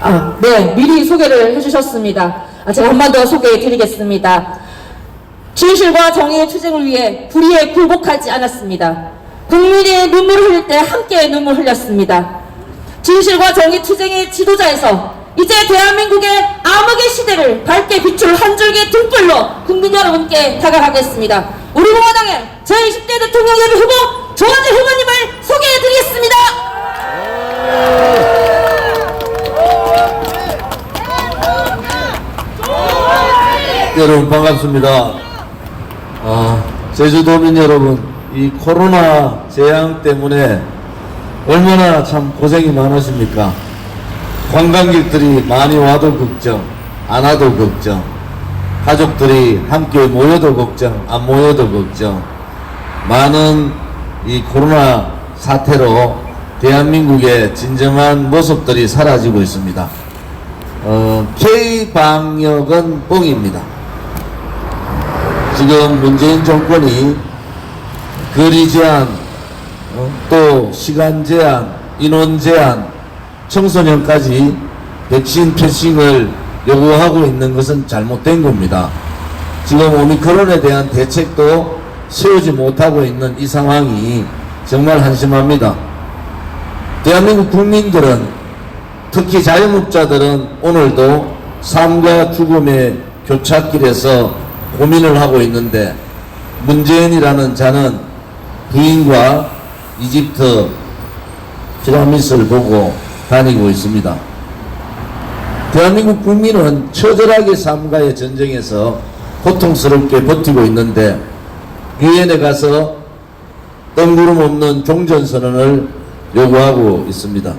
아, 네, 미리 소개를 해주셨습니다. 아, 제가 한 번 더 소개해 드리겠습니다. 진실과 정의의 투쟁을 위해 불의에 굴복하지 않았습니다. 국민이 눈물을 흘릴 때 함께 눈물 흘렸습니다. 진실과 정의 투쟁의 지도자에서 이제 대한민국의 암흑의 시대를 밝게 비출 한 줄기 등불로 국민 여러분께 다가가겠습니다. 우리 공화당의 제20대 대통령 예비 후보 조원재 후보님을 소개해 드리겠습니다. 여러분 반갑습니다. 아, 제주도민 여러분, 이 코로나 재앙 때문에 얼마나 참 고생이 많으십니까? 관광객들이 많이 와도 걱정, 안 와도 걱정, 가족들이 함께 모여도 걱정, 안 모여도 걱정, 많은 이 코로나 사태로 대한민국의 진정한 모습들이 사라지고 있습니다. 어, K-방역은 뻥입니다. 지금 문재인 정권이 거리 제한, 어, 또 시간 제한, 인원 제한, 청소년까지 백신 패싱을 요구하고 있는 것은 잘못된 겁니다. 지금 오미크론에 대한 대책도 세우지 못하고 있는 이 상황이 정말 한심합니다. 대한민국 국민들은 특히 자영업자들은 오늘도 삶과 죽음의 교착길에서 고민을 하고 있는데 문재인이라는 자는 부인과 이집트 피라미드를 보고 다니고 있습니다. 대한민국 국민은 처절하게 삶과의 전쟁에서 고통스럽게 버티고 있는데 유엔에 가서 뜬구름 없는 종전선언을 요구하고 있습니다.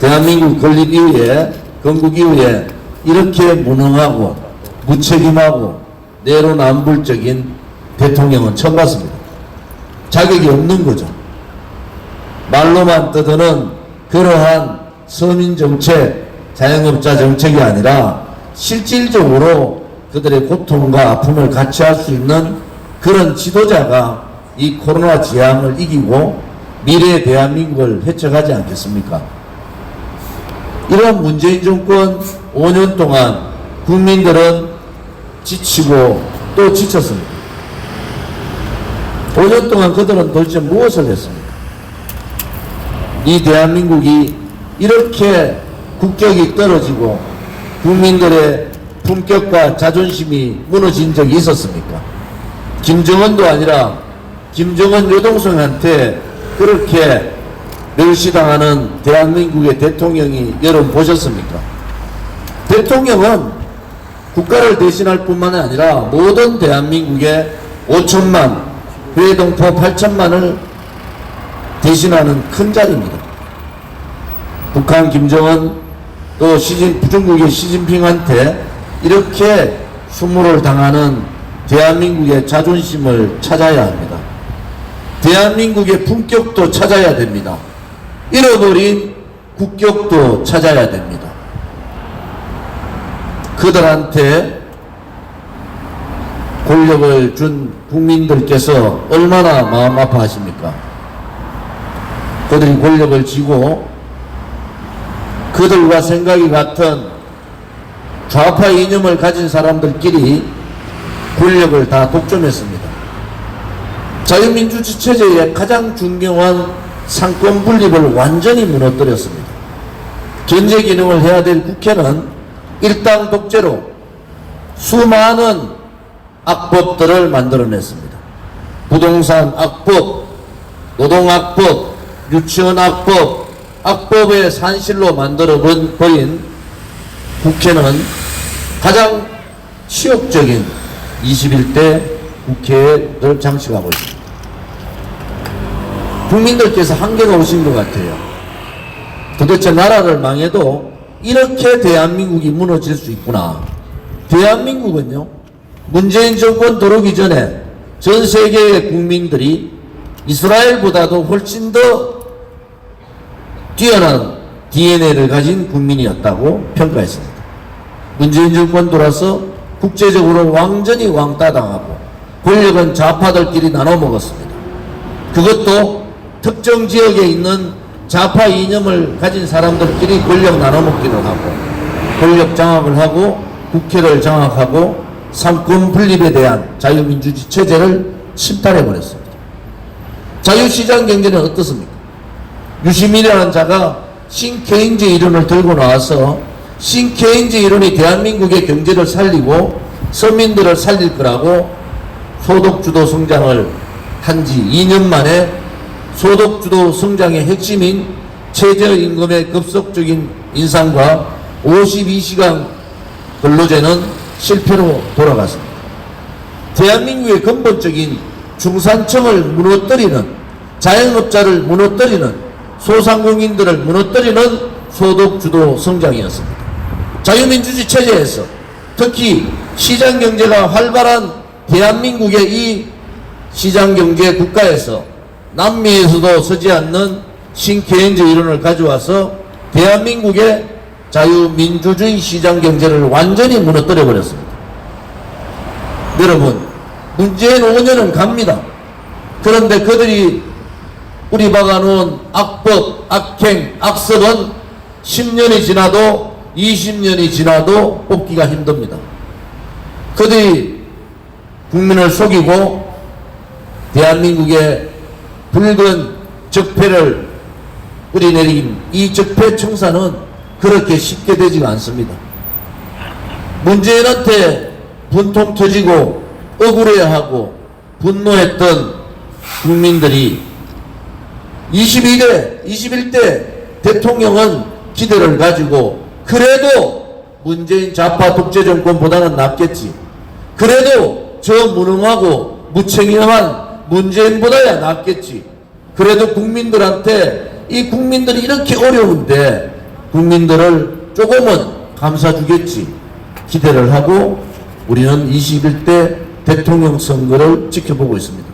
대한민국 건립 이후에 건국 이후에 이렇게 무능하고 무책임하고 내로남불적인 대통령은 처음 봤습니다. 자격이 없는 거죠. 말로만 떠드는 그러한 서민 정책, 자영업자 정책이 아니라 실질적으로 그들의 고통과 아픔을 같이 할 수 있는 그런 지도자가 이 코로나 재앙을 이기고 미래의 대한민국을 헤쳐가지 않겠습니까? 이러한 문재인 정권 5년 동안 국민들은 지치고 또 지쳤습니다. 5년 동안 그들은 도대체 무엇을 했습니까? 이 대한민국이 이렇게 국격이 떨어지고 국민들의 품격과 자존심이 무너진 적이 있었습니까? 김정은도 아니라 김정은 여동생한테 그렇게 멸시당하는 대한민국의 대통령이 여러분 보셨습니까? 대통령은 국가를 대신할 뿐만 아니라 모든 대한민국의 5천만, 회동포 8천만을 대신하는 큰 자리입니다. 북한 김정은 또 시진, 중국의 시진핑한테 이렇게 수모를 당하는 대한민국의 자존심을 찾아야 합니다. 대한민국의 품격도 찾아야 됩니다. 잃어버린 국격도 찾아야 됩니다. 그들한테 권력을 준 국민들께서 얼마나 마음 아파하십니까? 그들이 권력을 쥐고 그들과 생각이 같은 좌파 이념을 가진 사람들끼리 권력을 다 독점했습니다. 자유민주주의 체제의 가장 중요한 상권 분립을 완전히 무너뜨렸습니다. 견제 기능을 해야 될 국회는 일당 독재로 수많은 악법들을 만들어냈습니다. 부동산 악법, 노동악법, 유치원 악법, 악법의 산실로 만들어 버린 국회는 가장 치욕적인 21대 국회를 장식하고 있습니다. 국민들께서 한계가 오신 것 같아요. 도대체 나라를 망해도 이렇게 대한민국이 무너질 수 있구나. 대한민국은요, 문재인 정권 들어오기 전에 전 세계의 국민들이 이스라엘보다도 훨씬 더 뛰어난 DNA를 가진 국민이었다고 평가했습니다. 문재인 정권 들어서 국제적으로 완전히 왕따당하고 권력은 좌파들끼리 나눠 먹었습니다. 그것도 특정 지역에 있는 좌파 이념을 가진 사람들끼리 권력 나눠먹기를 하고 권력 장악을 하고 국회를 장악하고 삼권 분립에 대한 자유민주주의 체제를 침탈해 버렸습니다. 자유시장 경제는 어떻습니까? 유시민이라는 자가 신케인즈 이론을 들고 나와서 신케인즈 이론이 대한민국의 경제를 살리고 서민들을 살릴 거라고 소득주도 성장을 한 지 2년 만에 소득주도 성장의 핵심인 최저임금의 급속적인 인상과 52시간 근로제는 실패로 돌아갔습니다. 대한민국의 근본적인 중산층을 무너뜨리는 자영업자를 무너뜨리는 소상공인들을 무너뜨리는 소득주도 성장이었습니다. 자유민주주의 체제에서 특히 시장경제가 활발한 대한민국의 이 시장경제 국가에서 남미에서도 서지 않는 신케인즈 이론을 가져와서 대한민국의 자유민주주의 시장 경제를 완전히 무너뜨려 버렸습니다. 여러분, 문재인 5년은 갑니다. 그런데 그들이 뿌리 박아놓은 악법, 악행, 악습은 10년이 지나도 20년이 지나도 뽑기가 힘듭니다. 그들이 국민을 속이고 대한민국의 붉은 적폐를 뿌리내린 이 적폐 청산은 그렇게 쉽게 되지가 않습니다. 문재인한테 분통 터지고 억울해하고 분노했던 국민들이 22대, 21대 대통령은 기대를 가지고 그래도 문재인 좌파 독재 정권보다는 낫겠지. 그래도 저 무능하고 무책임한 문재인보다야 낫겠지. 그래도 국민들한테 이 국민들이 이렇게 어려운데 국민들을 조금은 감싸주겠지. 기대를 하고 우리는 21대 대통령 선거를 지켜보고 있습니다.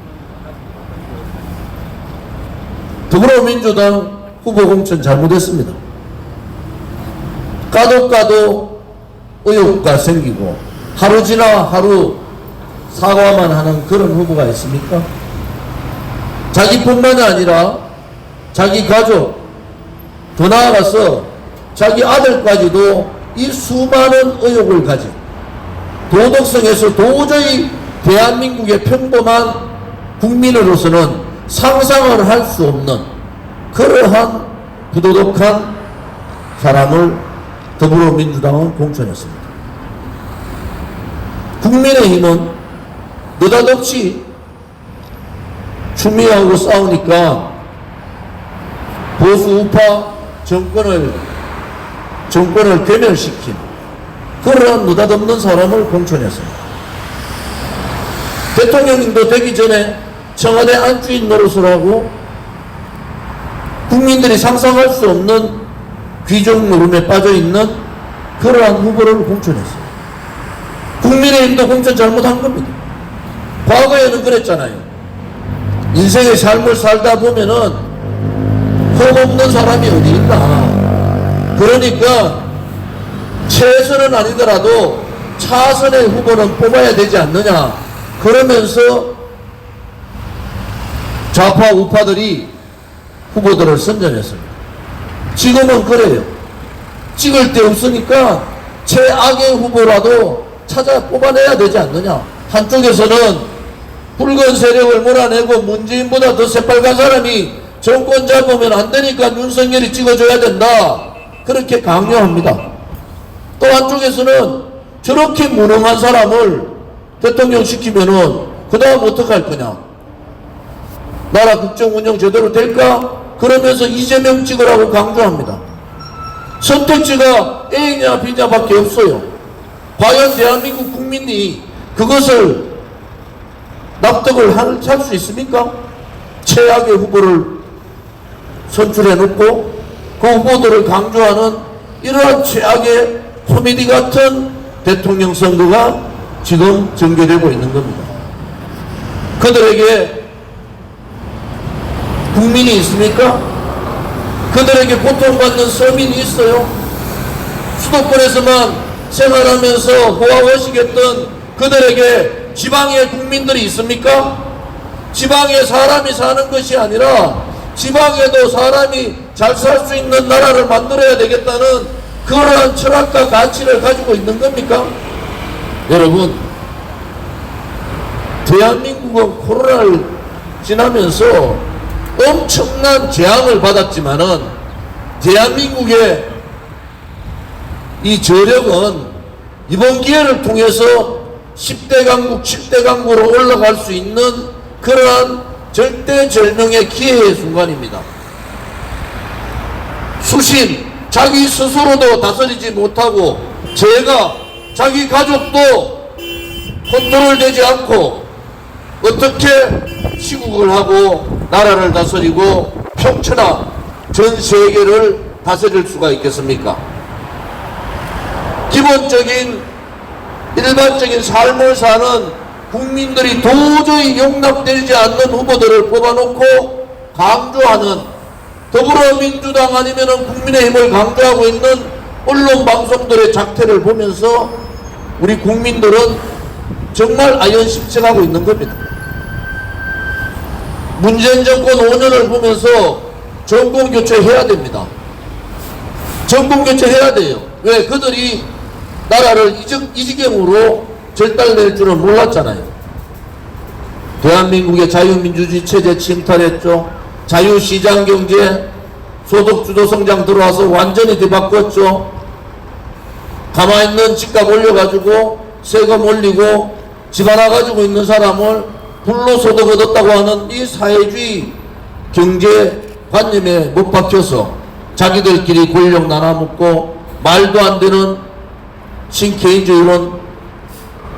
더불어민주당 후보 공천 잘못했습니다. 까도 까도 의혹가 생기고 하루 지나 하루 사과만 하는 그런 후보가 있습니까? 자기뿐만이 아니라 자기 가족 더 나아가서 자기 아들까지도 이 수많은 의혹을 가진 도덕성에서 도저히 대한민국의 평범한 국민으로서는 상상을 할 수 없는 그러한 부도덕한 사람을 더불어민주당은 공천했습니다. 국민의힘은 느닷없이 추미애하고 싸우니까 보수 우파 정권을 정권을 괴멸시킨 그러한 느닷없는 사람을 공천했습니다. 대통령님도 되기 전에 청와대 안주인 노릇을 하고 국민들이 상상할 수 없는 귀족 노름에 빠져 있는 그러한 후보를 공천했어요. 국민의힘도 공천 잘못한 겁니다. 과거에는 그랬잖아요. 인생의 삶을 살다 보면은 흠 없는 사람이 어디 있나. 그러니까 최선은 아니더라도 차선의 후보는 뽑아야 되지 않느냐. 그러면서 좌파 우파들이 후보들을 선정했습니다. 지금은 그래요. 찍을 데 없으니까 최악의 후보라도 찾아 뽑아내야 되지 않느냐. 한쪽에서는 붉은 세력을 몰아내고 문재인보다 더 새빨간 사람이 정권 잡으면 안 되니까 윤석열이 찍어줘야 된다. 그렇게 강요합니다. 또 한쪽에서는 저렇게 무능한 사람을 대통령 시키면은 그 다음 어떡할 거냐. 나라 국정 운영 제대로 될까? 그러면서 이재명 찍으라고 강조합니다. 선택지가 A냐 B냐밖에 없어요. 과연 대한민국 국민이 그것을 납득을 할 수 있습니까? 최악의 후보를 선출해 놓고 그 후보들을 강조하는 이러한 최악의 코미디 같은 대통령 선거가 지금 전개되고 있는 겁니다. 그들에게 국민이 있습니까? 그들에게 고통받는 서민이 있어요? 수도권에서만 생활하면서 호화호식했던 그들에게 지방의 국민들이 있습니까? 지방에 사람이 사는 것이 아니라 지방에도 사람이 잘 살 수 있는 나라를 만들어야 되겠다는 그러한 철학과 가치를 가지고 있는 겁니까? 여러분, 대한민국은 코로나를 지나면서 엄청난 재앙을 받았지만은 대한민국의 이 저력은 이번 기회를 통해서 10대 강국, 7대 강국으로 올라갈 수 있는 그러한 절대 절명의 기회의 순간입니다. 수신, 자기 스스로도 다스리지 못하고 제가 자기 가족도 컨트롤 되지 않고 어떻게 시국을 하고 나라를 다스리고 평천하 전 세계를 다스릴 수가 있겠습니까? 기본적인 일반적인 삶을 사는 국민들이 도저히 용납되지 않는 후보들을 뽑아놓고 강조하는 더불어민주당 아니면 국민의힘을 강조하고 있는 언론 방송들의 작태를 보면서 우리 국민들은 정말 아연심생하고 있는 겁니다. 문재인 정권 5년을 보면서 정권 교체해야 됩니다. 정권 교체해야 돼요. 왜? 그들이 나라를 이 지경으로 절달낼 줄은 몰랐잖아요. 대한민국의 자유민주주의 체제 침탈했죠. 자유시장 경제, 소득주도 성장 들어와서 완전히 뒤바꿨죠. 가만히 있는 집값 올려가지고 세금 올리고 집 하나 가지고 있는 사람을 불로소득 얻었다고 하는 이 사회주의 경제 관념에 못 박혀서 자기들끼리 권력 나눠먹고 말도 안 되는 신개인주의 론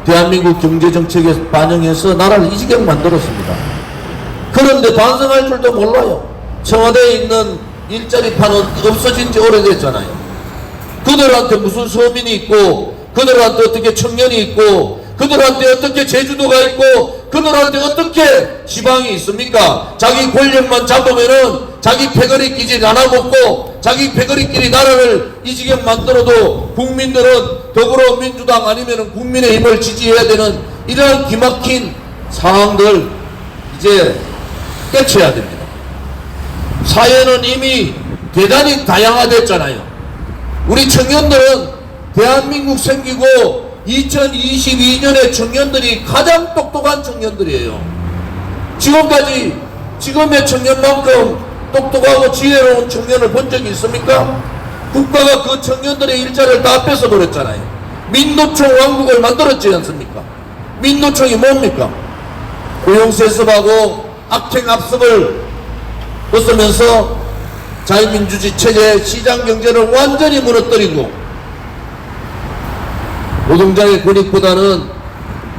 대한민국 경제정책에 반영해서 나라를 이 지경 만들었습니다. 그런데 반성할 줄도 몰라요. 청와대에 있는 일자리판은 없어진 지 오래됐잖아요. 그들한테 무슨 서민이 있고, 그들한테 어떻게 청년이 있고, 그들한테 어떻게 제주도가 있고, 그들한테 어떻게 지방이 있습니까? 자기 권력만 잡으면은 자기 패거리 끼지 나눠먹고, 자기 패거리끼리 나라를 이 지경 만들어도 국민들은 더불어민주당 아니면은 국민의 힘을 지지해야 되는 이러한 기막힌 상황들 이제 깨쳐야 됩니다. 사회는 이미 대단히 다양화됐잖아요. 우리 청년들은 대한민국 생기고 2022년에 청년들이 가장 똑똑한 청년들이에요. 지금까지 지금의 청년만큼 똑똑하고 지혜로운 청년을 본 적이 있습니까? 국가가 그 청년들의 일자리를 다 뺏어버렸잖아요. 민노총 왕국을 만들었지 않습니까? 민노총이 뭡니까? 고용세습하고 악행압습을 벗으면서 자유민주주의 체제 시장 경제를 완전히 무너뜨리고 노동자의 권익보다는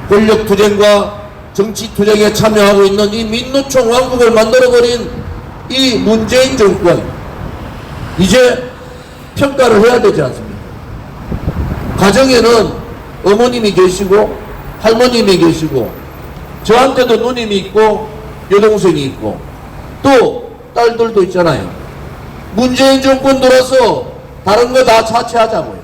권력 투쟁과 정치 투쟁에 참여하고 있는 이 민노총 왕국을 만들어버린 이 문재인 정권 이제 평가를 해야 되지 않습니까? 가정에는 어머님이 계시고 할머님이 계시고 저한테도 누님이 있고 여동생이 있고 또 딸들도 있잖아요. 문재인 정권 들어서 다른 거 다 차치하자고요.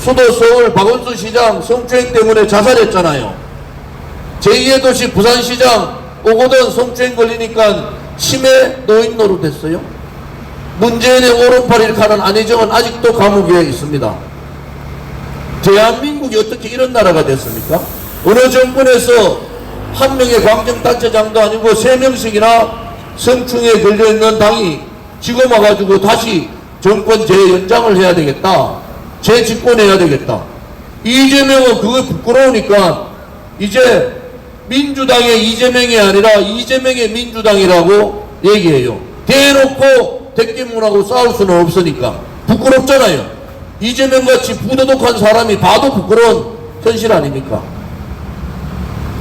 수도 서울 박원순 시장 성추행 때문에 자살했잖아요. 제2의 도시 부산시장 오거돈 성추행 걸리니까 치매 노인 노릇 됐어요. 문재인의 오른팔을 가는 안희정은 아직도 감옥에 있습니다. 대한민국이 어떻게 이런 나라가 됐습니까? 어느 정권에서 한 명의 광정단체장도 아니고 세 명씩이나 성충에 걸려있는 당이 지금 와가지고 다시 정권 재연장을 해야 되겠다. 재집권해야 되겠다. 이재명은 그거 부끄러우니까 이제 민주당의 이재명이 아니라 이재명의 민주당이라고 얘기해요. 대놓고 대기문하고 싸울 수는 없으니까. 부끄럽잖아요. 이재명 같이 부도덕한 사람이 봐도 부끄러운 현실 아닙니까?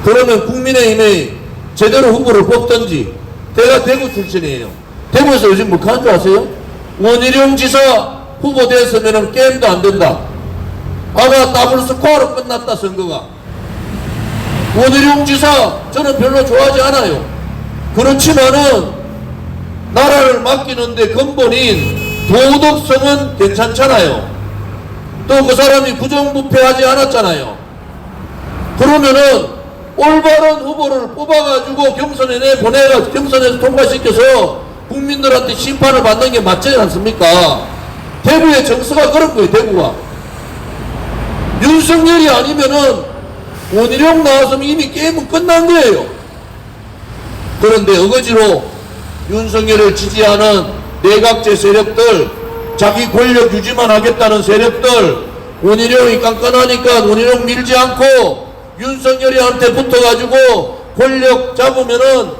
그러면 국민의힘에 제대로 후보를 뽑든지 내가 대구 출신이에요. 대구에서 요즘 뭐 하는 줄 아세요? 원희룡 지사 후보 됐으면 게임도 안 된다. 아가 더블 스코어로 끝났다 선거가. 원희룡 지사 저는 별로 좋아하지 않아요. 그렇지만은 나라를 맡기는데 근본인 도덕성은 괜찮잖아요. 또 그 사람이 부정부패하지 않았잖아요. 그러면은 올바른 후보를 뽑아가지고 경선에 내 보내가 경선에서 통과시켜서 국민들한테 심판을 받는 게 맞지 않습니까? 대구의 정서가 그런 거예요, 대구가. 윤석열이 아니면은 원희룡 나왔으면 이미 게임은 끝난 거예요. 그런데 어거지로 윤석열을 지지하는 내각제 세력들, 자기 권력 유지만 하겠다는 세력들, 원희룡이 깐깐하니까 원희룡 밀지 않고 윤석열이한테 붙어가지고 권력 잡으면은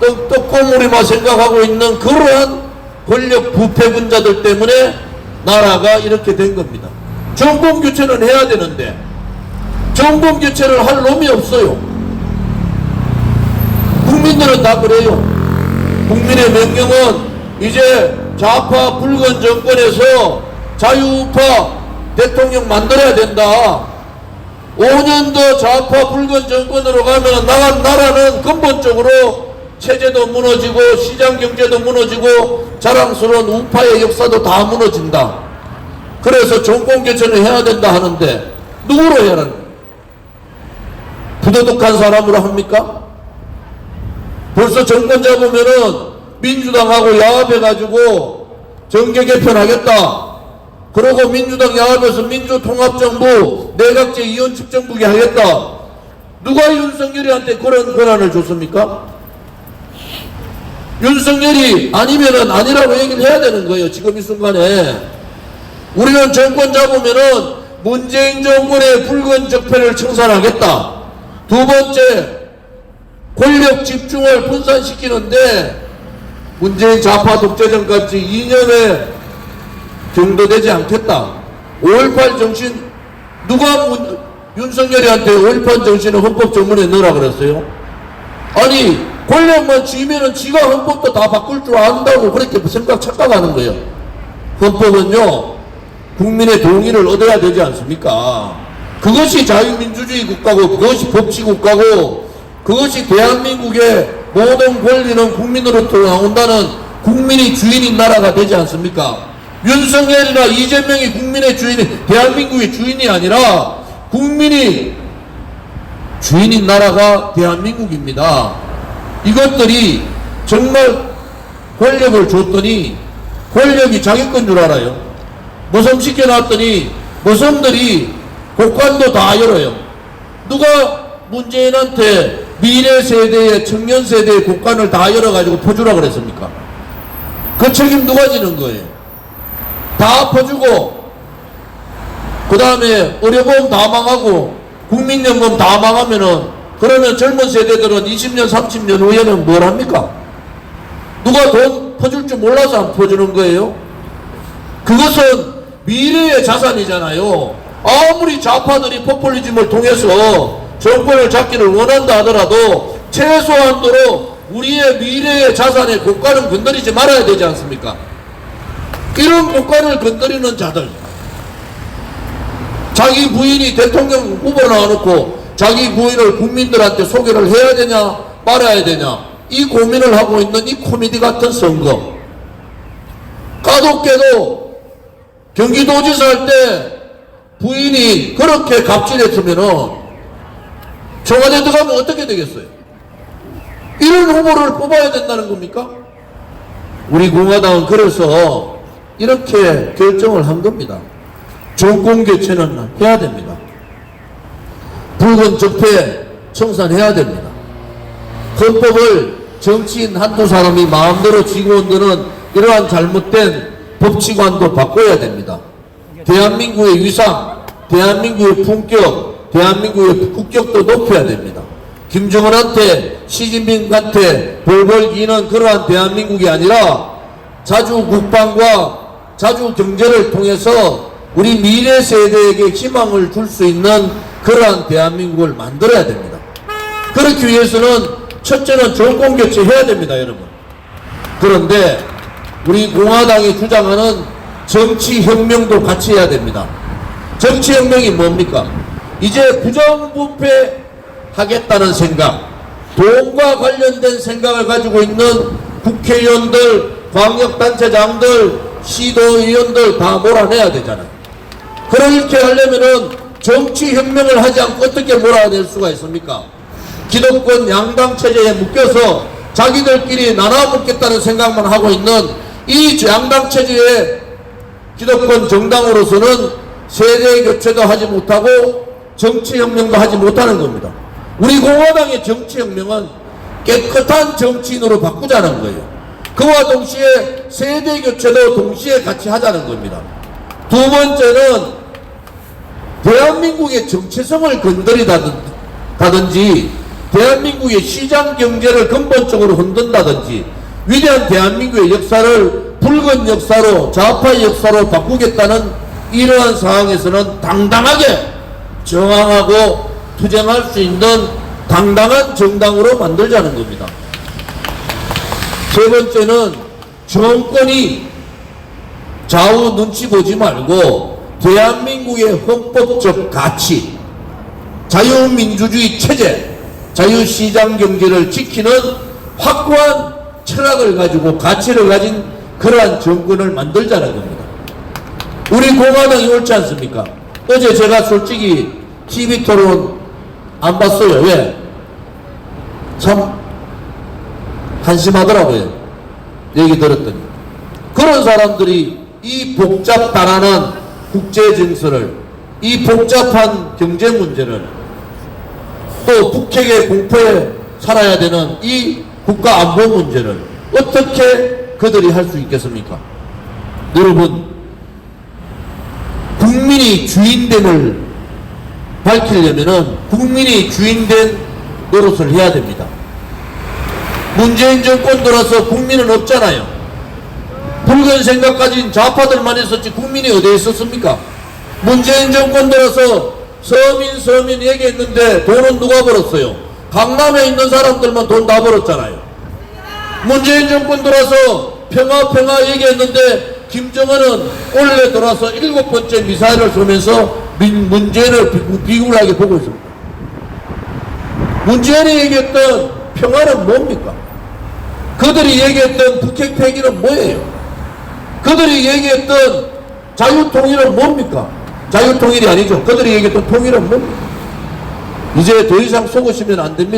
떡 떡고물이만 생각하고 있는 그러한 권력 부패 분자들 때문에 나라가 이렇게 된 겁니다. 정권 교체는 해야 되는데 정권 교체를 할 놈이 없어요. 국민들은 다 그래요. 국민의 명령은 이제 좌파 붉은 정권에서 자유우파 대통령 만들어야 된다. 5년 더 좌파 붉은 정권으로 가면 나간 나라는 근본적으로 체제도 무너지고 시장 경제도 무너지고 자랑스러운 우파의 역사도 다 무너진다. 그래서 정권 교체를 해야 된다 하는데 누구로 해야 하는? 부도덕한 사람으로 합니까? 벌써 정권 잡으면은 민주당하고 야합해가지고 정계 개편하겠다. 그러고 민주당 야합에서 민주통합정부 내각제 이원집정부기 하겠다. 누가 윤석열이한테 그런 권한을 줬습니까? 윤석열이 아니면은 아니라고 얘기를 해야 되는 거예요. 지금 이 순간에. 우리는 정권 잡으면은 문재인 정권의 붉은 적폐를 청산하겠다. 두 번째, 권력 집중을 분산시키는데 문재인 좌파 독재정까지 2년에 경도되지 않겠다. 5.18 정신 누가 문, 윤석열이한테 5.18 정신을 헌법 전문에 넣으라 그랬어요? 아니 권력만 쥐면은 지가 헌법도 다 바꿀 줄 안다고 그렇게 생각 착각하는 거예요. 헌법은요 국민의 동의를 얻어야 되지 않습니까? 그것이 자유민주주의 국가고 그것이 법치국가고 그것이 대한민국의 모든 권리는 국민으로부터 나온다는 국민이 주인인 나라가 되지 않습니까? 윤석열이나 이재명이 국민의 주인이 대한민국의 주인이 아니라 국민이 주인인 나라가 대한민국입니다. 이것들이 정말 권력을 줬더니 권력이 자기 건 줄 알아요. 모섬 시켜놨더니 모섬들이 곡관도 다 열어요. 누가 문재인한테 미래 세대의 청년 세대의 곡관을 다 열어가지고 퍼주라 그랬습니까? 그 책임 누가 지는 거예요? 다 퍼주고 그 다음에 의료보험 다 망하고 국민연금 다 망하면은 그러면 젊은 세대들은 20년 30년 후에는 뭘 합니까? 누가 돈 퍼줄 줄 몰라서 안 퍼주는 거예요? 그것은 미래의 자산이잖아요. 아무리 좌파들이 포퓰리즘을 통해서 정권을 잡기를 원한다 하더라도 최소한도로 우리의 미래의 자산의 고가는 건드리지 말아야 되지 않습니까? 이런 고가를 건드리는 자들 자기 부인이 대통령 후보 나와놓고 자기 부인을 국민들한테 소개를 해야 되냐 말아야 되냐 이 고민을 하고 있는 이 코미디 같은 선거 까독게도 경기도지사 할 때 부인이 그렇게 갑질했으면은 청와대 들어가면 어떻게 되겠어요? 이런 후보를 뽑아야 된다는 겁니까? 우리 공화당은 그래서 이렇게 결정을 한 겁니다. 정권 교체는 해야 됩니다. 붉은 적폐 청산해야 됩니다. 헌법을 정치인 한두 사람이 마음대로 쥐고 온다는 이러한 잘못된 법치관도 바꿔야 됩니다. 대한민국의 위상, 대한민국의 품격, 대한민국의 국격도 높여야 됩니다. 김정은한테 시진핑한테 벌벌 기는 그러한 대한민국이 아니라 자주 국방과 자주 경제를 통해서 우리 미래 세대에게 희망을 줄 수 있는 그러한 대한민국을 만들어야 됩니다. 그렇기 위해서는 첫째는 정권 교체해야 됩니다, 여러분. 그런데 우리 공화당이 주장하는 정치혁명도 같이 해야 됩니다. 정치혁명이 뭡니까? 이제 부정부패 하겠다는 생각, 돈과 관련된 생각을 가지고 있는 국회의원들, 광역단체장들, 시도의원들 다 몰아내야 되잖아요. 그렇게 하려면은 정치혁명을 하지 않고 어떻게 몰아낼 수가 있습니까? 기득권 양당 체제에 묶여서 자기들끼리 나눠 먹겠다는 생각만 하고 있는 이 양당 체제의 기득권 정당으로서는 세대 교체도 하지 못하고 정치혁명도 하지 못하는 겁니다. 우리 공화당의 정치혁명은 깨끗한 정치인으로 바꾸자는 거예요. 그와 동시에 세대 교체도 동시에 같이 하자는 겁니다. 두 번째는 대한민국의 정체성을 건드리다든지 대한민국의 시장 경제를 근본적으로 흔든다든지 위대한 대한민국의 역사를 붉은 역사로 좌파의 역사로 바꾸겠다는 이러한 상황에서는 당당하게 저항하고 투쟁할 수 있는 당당한 정당으로 만들자는 겁니다. 세 번째는 정권이 좌우 눈치 보지 말고 대한민국의 헌법적 가치, 자유민주주의 체제, 자유시장 경제를 지키는 확고한 철학을 가지고 가치를 가진 그러한 정권을 만들자는 겁니다. 우리 공화당이 옳지 않습니까? 어제 제가 솔직히 TV 토론 안 봤어요. 왜? 참 한심하더라고요. 얘기 들었더니. 그런 사람들이 이 복잡다란한 국제 정서를, 이 복잡한 경제 문제를, 또 북핵의 공포에 살아야 되는 이 국가 안보 문제를 어떻게 그들이 할 수 있겠습니까? 여러분, 국민이 주인됨을 밝히려면은 국민이 주인된 노릇을 해야 됩니다. 문재인 정권 들어서 국민은 없잖아요. 붉은 생각 가진 좌파들만 있었지 국민이 어디에 있었습니까? 문재인 정권 들어서 서민 서민 얘기했는데 돈은 누가 벌었어요? 강남에 있는 사람들만 돈 다 벌었잖아요. 문재인 정권 들어서 평화 평화 얘기했는데 김정은은 올해 들어서 일곱 번째 미사일을 쏘면서 민, 문재인을 비- 비굴하게 보고 있습니다. 문재인이 얘기했던 평화는 뭡니까? 그들이 얘기했던 북핵 폐기는 뭐예요? 그들이 얘기했던 자유통일은 뭡니까? 자유통일이 아니죠. 그들이 얘기했던 통일은 뭡니까? 이제 더 이상 속으시면 안 됩니다.